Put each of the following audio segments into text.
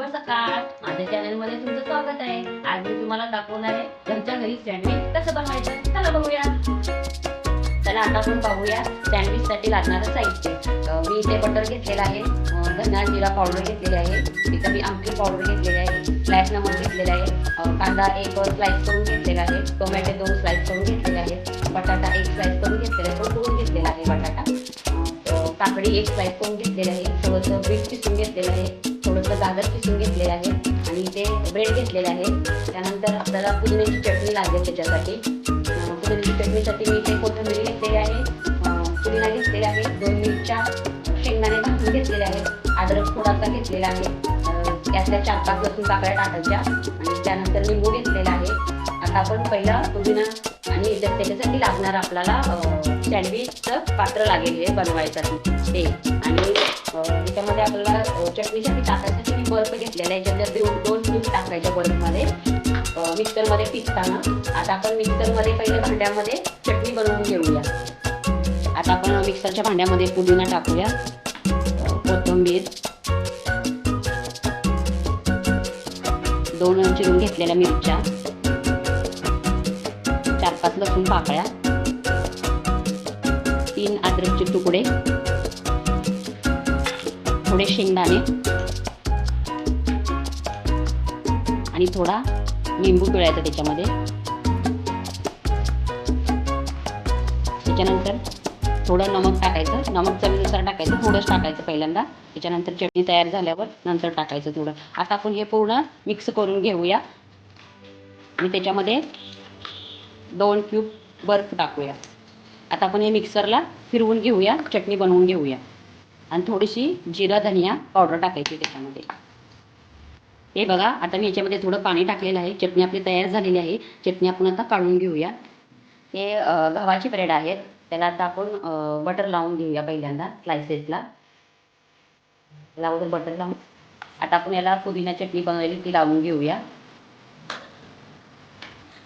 शुभ सकाळ माझ्या चॅनलमध्ये तुमचं स्वागत आहे. आज मी तुम्हाला दाखवणार आहे घरच्या घरी सँडविच कसं बनवायचं? चला बघूया. चला आता आपण पाहूया सँडविच साठी लागणारं साहित्य. मी इथे बटर घेतलेलं आहे. धना जिरा पावडर घेतलेली आहे. इथं मी आमटी पावडर घेतलेली आहे. फ्लॅश नमक घेतलेला आहे. कांदा एक स्लाइस करून घेतलेला आहे. टोमॅटो दोन स्लाइस करून घेतलेले आहे बटाटा एक स्लाइस करून घेतलेला आहे. तो घेतलेला आहे बटाटा. काकडी एक स्लाइस करून घेतलेली आहे. थोडंसं बीट किसून घेतलेलं आहे. आपलं गाजर किसून घेतलेलं आहे आणि इथे ब्रेड घेतलेलं आहे. त्यानंतर आपल्याला पुदिन्याची चटणी लागेल त्याच्यासाठी. पुदिन्याची चटणीसाठी मी इथे कोथिंबीर घेतलेली आहे. पुदिना घेतलेला आहे. दोन मिरच्या शेंगदाणे घासून घेतलेले आहे अद्रक थोडासा घेतलेला आहे. त्यातल्या चार पाच लसूण पाकळ्या टाकायच्या. आणि त्यानंतर लिंबू घेतलेला आहे. आता आपण पहिला पुदिना आणि त्याच्यासाठी लागणार आपल्याला सँडविचचं पात्र लागेल हे बनवायसाठी. ते. आणि त्याच्यामध्ये आपल्याला चटणीसाठी टाकायसाठी मी बर्फ घेतलेला आहे. याच्यातल्या दोन दोन टाकायच्या बर्फमध्ये. मिक्सरमध्ये पिसताना. आता आपण मिक्सरमध्ये पहिले भांड्यामध्ये चटणी बनवून घेऊया. आता आपण मिक्सरच्या भांड्यामध्ये पुदिना टाकूया. कोथिंबीर. दोन चिरून घेतलेल्या मिरच्या. पाच लसूण पाकळ्या तीन अद्रकचे तुकडे. थोडे शेंगदाणे. आणि थोडा लिंबू पिळायचा त्याच्यामध्ये. त्याच्यानंतर थोडं नमक टाकायचं. नमक चवीनुसार टाकायचं. थोडंच टाकायचं पहिल्यांदा. त्याच्यानंतर चटणी तयार झाल्यावर नंतर टाकायचं थोडं. आता आपण हे पूर्ण मिक्स करून घेऊया. आणि त्याच्यामध्ये दोन क्यूब बर्फ टाकूया. आता आपण हे मिक्सरला फिरवून घेऊया चटणी बनवून घेऊया. आणि थोडीशी जिरा धनिया पावडर टाकायची त्याच्यामध्ये. हे बघा आता मी याच्यामध्ये थोडं पाणी टाकलेलं आहे. चटणी आपली तयार झालेली आहे. चटणी आपण आता काढून घेऊया. हे गव्हाची ब्रेड आहेत. त्याला आता आपण बटर लावून घेऊया पहिल्यांदा स्लायसेसला लावून बटर लावून. आता आपण याला पुदिना चटणी बनवलेली ती लावून घेऊया.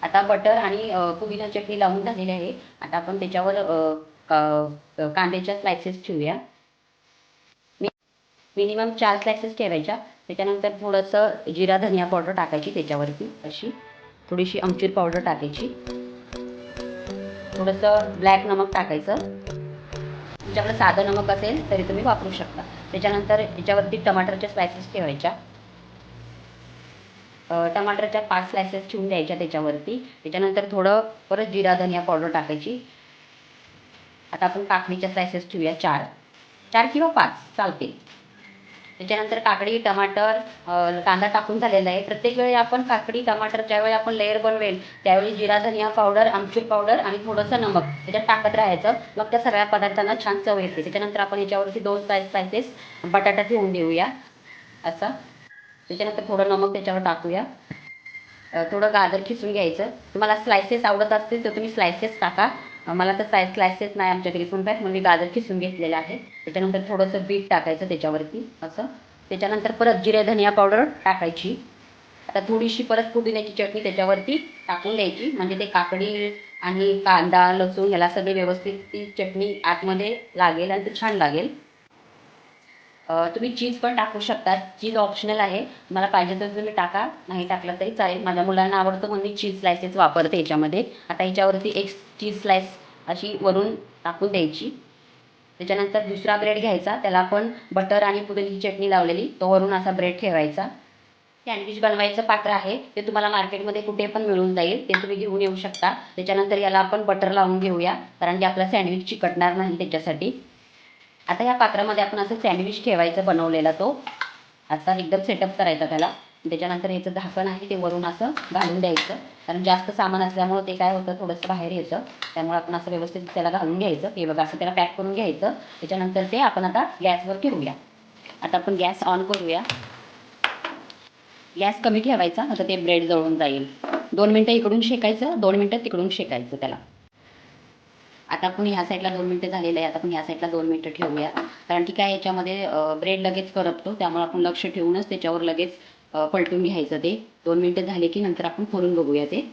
आता बटर आणि पुदिना चटणी लावून झालेली आहे. आता आपण त्याच्यावर कांद्याच्या स्लायसेस ठेवूया. मिनिमम चार स्लायसेस ठेवायच्या. त्याच्यानंतर थोडंसं जिरा धनिया पावडर टाकायची त्याच्यावरती. अशी थोडीशी आमचूर पावडर टाकायची. थोडंसं ब्लॅक नमक टाकायचं. तुमच्याकडे साधं नमक असेल तरी तुम्ही वापरू शकता. त्याच्यानंतर याच्यावरती टमाटरच्या स्लायसेस ठेवायच्या. टमाटरच्या पाच स्लायसेस ठेवून द्यायच्या त्याच्यावरती. त्याच्यानंतर थोडं परत जिरा धनिया पावडर टाकायची. आता आपण काकडीच्या स्लायसेस ठेवूया चार. चार किंवा पाच चालते त्याच्यानंतर काकडी टमाटर कांदा टाकून झालेला आहे. प्रत्येक वेळी आपण काकडी टमाटर ज्यावेळी आपण लेअर बनवेल त्यावेळी जिरा धनिया पावडर आमचूर पावडर आणि थोडंसं नमक त्याच्यात टाकत राहायचं. मग त्या सगळ्या पदार्थांना छान चव येते. त्याच्यानंतर आपण याच्यावरती दोन स्लाइस स्लायसेस बटाटा ठेवून देऊया. असा. त्याच्यानंतर थोडं नमक त्याच्यावर टाकूया. थोडं गाजर खिसून घ्यायचं. तुम्हाला स्लायसेस आवडत असतील तर तुम्ही स्लायसेस टाका. मला तर स्लाय स्लायसेस नाही आमच्या घरी कोण म्हणून मी गाजर खिसून घेतलेलं आहे. त्याच्यानंतर थोडंसं बीट टाकायचं त्याच्यावरती असं. त्याच्यानंतर परत जिरे धनिया पावडर टाकायची. आता थोडीशी परत पुदिन्याची चटणी त्याच्यावरती टाकून द्यायची. म्हणजे ते काकडी आणि कांदा लसूण ह्याला सगळे व्यवस्थित ती चटणी आतमध्ये लागेल आणि ते छान लागेल. तुम्ही चीज पण टाकू शकता चीज ऑप्शनल आहे. मला पाहिजे तर तुम्ही टाका. नाही टाकलं तरी चालेल. माझ्या मुलांना आवडतं म्हणून मी चीज स्लायसेस वापरते याच्यामध्ये. आता याच्यावरती एक चीज स्लाइस अशी वरून टाकून द्यायची. त्याच्यानंतर दुसरा ब्रेड घ्यायचा. त्याला आपण बटर आणि पुदिनीची चटणी लावलेली. तो वरून असा ब्रेड ठेवायचा. सँडविच बनवायचं पात्र आहे. ते तुम्हाला मार्केटमध्ये कुठे पण मिळून जाईल. ते तुम्ही घेऊन येऊ शकता. त्याच्यानंतर याला आपण बटर लावून घेऊया. कारण की आपला सँडविच चिकटणार नाही त्याच्यासाठी. आता या पात्रामध्ये आपण असं सँडविच ठेवायचं बनवलेला तो. असा एकदम सेटअप करायचा त्याला. त्याच्यानंतर याचं झाकण आहे ते वरून असं घालून द्यायचं. कारण जास्त सामान असल्यामुळं ते काय होतं थोडंसं बाहेर येतं. त्यामुळे आपण असं व्यवस्थित त्याला घालून घ्यायचं. हे बघा असं त्याला पॅक करून घ्यायचं. त्याच्यानंतर ते आपण आता गॅसवर ठेवूया. आता आपण गॅस ऑन करूया. गॅस कमी ठेवायचा आता ते ब्रेड जळून जाईल. दोन मिनटं इकडून शेकायचं दोन मिनटं तिकडून शेकायचं त्याला. आता आपण ह्या साईडला दोन मिनटं झालेलं आहे. आता आपण ह्या साईडला दोन मिनटं ठेवूया. कारण की काय याच्यामध्ये ब्रेड लगेच करपतो. त्यामुळे आपण लक्ष ठेवूनच त्याच्यावर लगेच पलटून घ्यायचं ते. दोन मिनटं झाले की नंतर आपण खोलून बघूया ते.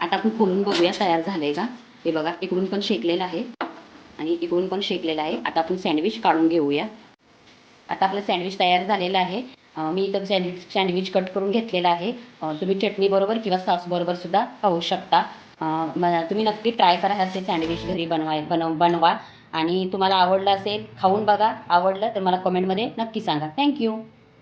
आता आपण खोलून बघूया तयार झालं आहे का? हे बघा इकडून पण शेकलेलं आहे. आणि इकडून पण शेकलेलं आहे. आता आपण सँडविच काढून घेऊया. आता आपलं सँडविच तयार झालेलं आहे. मी इथं सँडविच सँडविच कट करून घेतलेला आहे. तुम्ही चटणीबरोबर किंवा सॉसबरोबर सुद्धा खाऊ शकता. तुम्ही नक्की ट्राय करा असे सँडविच घरी बनवाय बनव बनवा. आणि तुम्हाला आवडलं असेल खाऊन बघा. आवडलं तर मला कमेंटमध्ये नक्की सांगा. थँक्यू